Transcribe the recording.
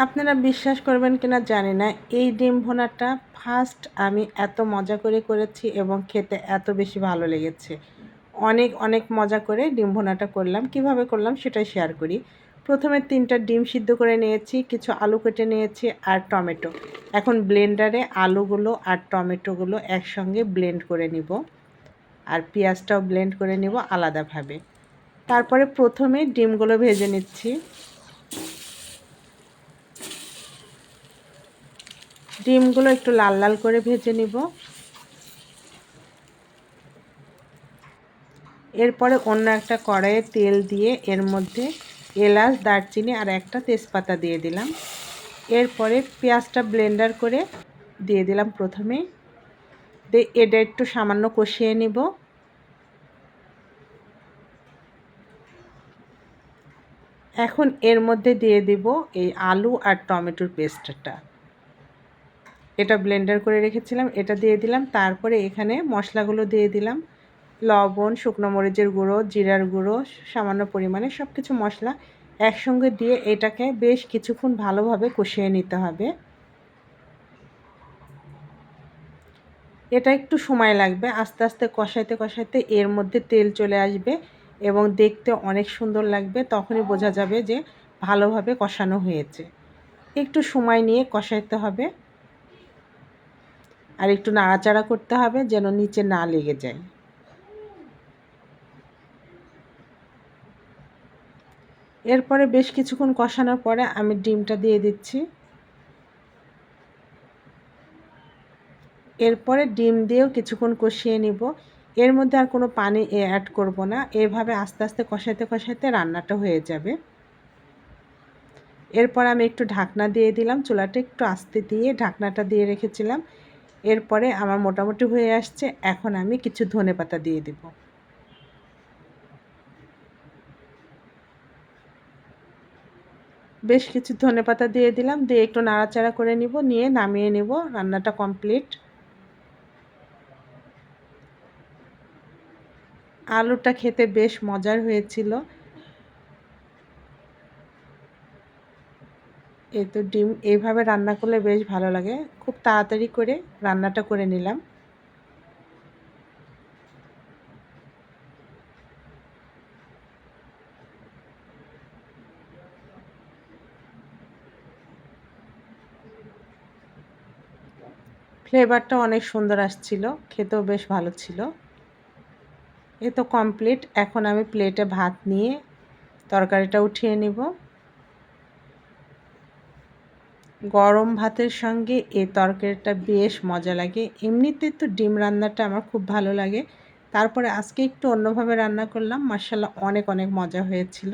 আপনারা বিশ্বাস করবেন কিনা জানি না, এই ডিম ভোনাটা ফার্স্ট আমি এত মজা করে করেছি এবং খেতে এত বেশি ভালো লেগেছে। অনেক অনেক মজা করে ডিম ভোনাটা করলাম। কীভাবে করলাম সেটাই শেয়ার করি। প্রথমে তিনটা ডিম সিদ্ধ করে নিয়েছি, কিছু আলু কেটে নিয়েছি আর টমেটো। এখন ব্লেন্ডারে আলুগুলো আর টমেটোগুলো একসঙ্গে ব্লেন্ড করে নিব আর পেঁয়াজটাও ব্লেন্ড করে নিব আলাদাভাবে। তারপরে প্রথমে ডিমগুলো ভেজে নিচ্ছি। ডিমগুলো একটু লাল লাল করে ভেজে নিব। এরপরে অন্য একটা কড়াইয়ে তেল দিয়ে এর মধ্যে এলাচ, দারচিনি আর একটা তেজপাতা দিয়ে দিলাম। এরপরে পেঁয়াজটা ব্লেন্ডার করে দিয়ে দিলাম প্রথমে। দিয়ে এটা একটু সামান্য কষিয়ে নিব। এখন এর মধ্যে দিয়ে দিব এই আলু আর টমেটোর পেস্টটা। এটা ব্লেন্ডার করে রেখেছিলাম, এটা দিয়ে দিলাম, তারপরে এখানে মশলাগুলো দিয়ে দিলাম। লবণ, শুকনো মরিচের গুঁড়ো, জিরার গুঁড়ো, সামান্য পরিমাণে সব কিছু মশলা একসঙ্গে দিয়ে এটাকে বেশ কিছুক্ষণ ভালোভাবে কষিয়ে নিতে হবে। এটা একটু সময় লাগবে, আস্তে আস্তে কষাইতে কষাইতে এর মধ্যে তেল চলে আসবে এবং দেখতে অনেক সুন্দর লাগবে, তখনই বোঝা যাবে যে ভালোভাবে কষানো হয়েছে। একটু সময় নিয়ে কষাইতে হবে। আর একটু নাড়াচাড়া করতে হবে যেন নিচে না লেগে যায়। এরপরে বেশ কিছুক্ষণ কষানোর পরে আমি ডিমটা দিয়ে দিচ্ছি। এরপরে ডিম দিয়েও কিছুক্ষণ কষিয়ে নিব। এর মধ্যে আর কোনো পানি অ্যাড করব না। এভাবে আস্তে আস্তে কষাইতে কষাইতে রান্নাটা হয়ে যাবে। এরপর আমি একটু ঢাকনা দিয়ে দিলাম। চুলাটা একটু আস্তে দিয়ে ঢাকনাটা দিয়ে রেখেছিলাম। এরপরে আমার মোটামুটি হয়ে আসছে, এখন আমি কিছু ধনে পাতা দিয়ে দেব। বেশ কিছু ধনে পাতা দিয়ে দিলাম, দিয়ে একটু নাড়াচাড়া করে নিব, নিয়ে নামিয়ে নিব, রান্নাটা কমপ্লিট। আলুটা খেতে বেশ মজার হয়েছিল। এই তো ডিম এইভাবে রান্না করলে বেশ ভালো লাগে। খুব তাড়াতাড়ি করে রান্নাটা করে নিলাম। ফ্লেভারটা অনেক সুন্দর আসছিল, খেতেও বেশ ভালো ছিল। এ তো কমপ্লিট, এখন আমি প্লেটে ভাত নিয়ে তরকারিটা উঠিয়ে নিব। গরম ভাতের সঙ্গে এ তরকারিটা বেশ মজা লাগে। এমনিতে তো ডিম রান্নাটা আমার খুব ভালো লাগে। তারপরে আজকে একটু অন্যভাবে রান্না করলাম। মার্শাল্লাহ অনেক অনেক মজা হয়েছিল।